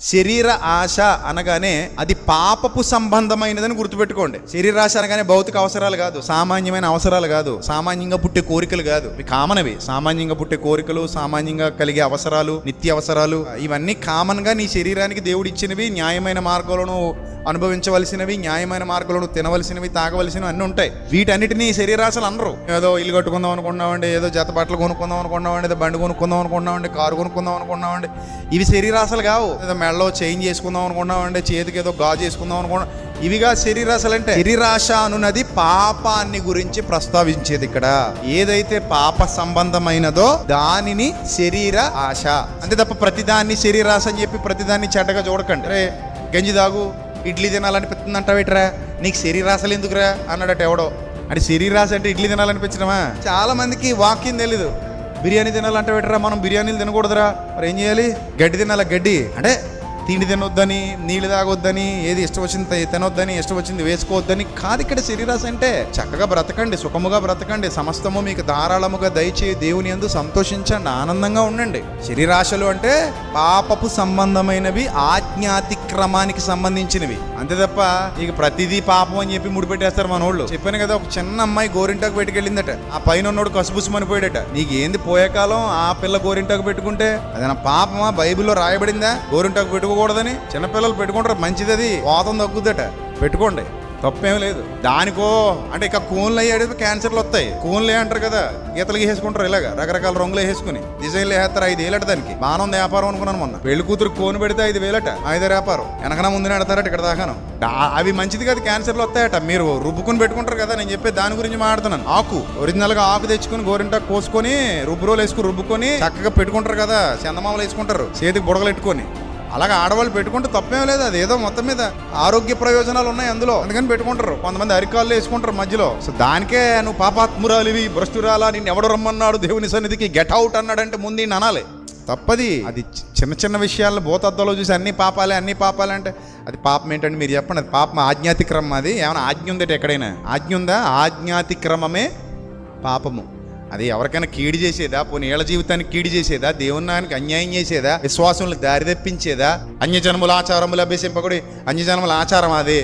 శరీర ఆశ అనగానే అది పాపపు సంబంధమైనదని గుర్తుపెట్టుకోండి. శరీరాశ అనగానే భౌతిక అవసరాలు కాదు సామాన్యమైన అవసరాలు కాదు సామాన్యంగా పుట్టే కోరికలు కాదు. ఇవి కామన్ అవి సామాన్యంగా పుట్టే కోరికలు సామాన్యంగా కలిగే అవసరాలు నిత్య అవసరాలు ఇవన్నీ కామన్గా నీ శరీరానికి దేవుడిచ్చినవి న్యాయమైన మార్గంలోనూ అనుభవించవలసినవి న్యాయమైన మార్గంలో తినవలసినవి తాగవలసినవి అన్నీ ఉంటాయి. వీటన్నిటినీ శరీరాశలు అనరు. ఏదో ఇల్లు కట్టుకుందాం అనుకున్నామండి ఏదో జత బట్టలు కొనుక్కుందాం అనుకున్నామండి ఏదో బండి కొనుక్కుందాం అనుకున్నామండి కారు కొనుక్కుందాం అనుకున్నామండి ఇవి శరీరాశలు కావు. ఏదో మెడలో చేంజ్ చేసుకుందాం అనుకున్నామండి చేతికి ఏదో గాజు చేసుకుందాం అనుకున్నాం ఇవిగా శరీరాశలు అంటే శరీరాశ అనున్నది పాపాన్ని గురించి ప్రస్తావించేది ఇక్కడ. ఏదైతే పాప సంబంధమైనదో దానిని శరీర ఆశ. అంతే తప్ప ప్రతిదాన్ని శరీరాశ అని చెప్పి ప్రతిదాన్ని చెడ్డగా చూడకండి. రే గంజి దాగు ఇడ్లీ తినాలనిపిస్తుంది అంటావేట్రా నీకు శరీరాశలు ఎందుకురా? అన్నాడట ఎవడో. అంటే శరీరాశ అంటే ఇడ్లీ తినాలనిపించడమా? చాలా మందికి వాకింగ్ తెలీదు. బిర్యానీ తినాలంటే పెట్టరా మనం బిర్యానీలు తినకూడదురా. మరి ఏం చేయాలి? గడ్డి తినాలా గడ్డి? అంటే తిండి తినొద్దని నీళ్ళు తాగొద్దని ఏది ఇష్టం వచ్చింది తినొద్దని ఇష్టం వచ్చింది వేసుకోవద్దని కాదు ఇక్కడ శరీరాశ అంటే. చక్కగా బ్రతకండి సుఖముగా బ్రతకండి సమస్తము మీకు ధారాళముగా దయచేయి దేవుని యందు సంతోషించండి ఆనందంగా ఉండండి. శరీరాశలు అంటే పాపపు సంబంధమైనవి ఆజ్ఞాతిక్రమానికి సంబంధించినవి. అంతే తప్ప ఇక ప్రతిదీ పాపం అని చెప్పి ముడిపెట్టేస్తారు మన వాళ్ళు చెప్పాను కదా ఒక చిన్న అమ్మాయి గోరింటాకు పెట్టుకెళ్ళిందట ఆ పైన ఉన్నోడు కసుబుసుమని పోయాడట నీకు ఏంది పోయే కాలం? ఆ పిల్ల గోరింటాకు పెట్టుకుంటే? అదేనా పాపమా? బైబిల్లో రాయబడిందా? గోరింటాకు పెట్టుకోకూడదని చిన్నపిల్లలు పెట్టుకుంటారు మంచిది అది వాతం తగ్గుద్దట. పెట్టుకోండి. తప్పేం లేదు. దానికో అంటే ఇక కూన్లు అయ్యాడు క్యాన్సర్లు వస్తాయి. కూన్లే అంటారు కదా గీతలు వేసుకుంటారు ఇలాగా రకరకాల రంగులు వేసుకుని డిజైన్లు వేస్తారు ఐదు వేలట దానికి. బాణం వ్యాపారం అనుకున్నాను మొన్న. పెళ్ళి కూతురు కోను పెడితే ఐదు వేలట ఐదు వ్యాపారం. వెనకన ముందు నడతారట ఇక్కడ దాకాను. అవి మంచిది కాదు క్యాన్సర్లు వస్తాయట. మీరు రుబ్బుకుని పెట్టుకుంటారు కదా నేను చెప్పే దాని గురించి మాట్లాడుతున్నాను. ఆకు ఒరిజినల్గా ఆకు తెచ్చుకుని గోరింటాకు కోసుకొని రుబ్బురోలు వేసుకుని రుబ్బుకొని చక్కగా పెట్టుకుంటారు కదా చందమామలు వేసుకుంటారు. చేతికి బుడగలు పెట్టుకొని. అలాగే ఆడవాళ్ళు పెట్టుకుంటే తప్పేం లేదు. అది ఏదో మొత్తం మీద ఆరోగ్య ప్రయోజనాలు ఉన్నాయి అందులో. అందుకని పెట్టుకుంటారు. కొంతమంది అరికాళ్ళు వేసుకుంటారు మధ్యలో. సో దానికే నువ్వు పాపాత్మురాలివి భ్రష్టురాలా నిన్ను ఎవడు రమ్మన్నాడు దేవుని సన్నిధికి గెట్ అవుట్ అన్నాడంటే ముందు నేను అనాలి. తప్పది. అది చిన్న చిన్న విషయాలను భూతత్వంలో చూసి అన్ని పాపాలే అన్ని పాపాలే అంటే అది పాపం ఏంటంటే మీరు చెప్పండి అది పాపం ఆజ్ఞాతిక్రమం అది? ఏమైనా ఆజ్ఞ ఉందట ఎక్కడైనా? ఆజ్ఞ ఉందా? ఆజ్ఞాతిక్రమమే పాపము. అది ఎవరికైనా కీడి చేసేదా? పోనీ ఏళ్ళ జీవితానికి కీడి చేసేదా? దేవునానికి అన్యాయం చేసేదా? విశ్వాసంలో దారి తెప్పించేదా? అన్యజన్ముల ఆచారములు అభ్యసింపకుడి అన్యజన్ముల ఆచారం అదే.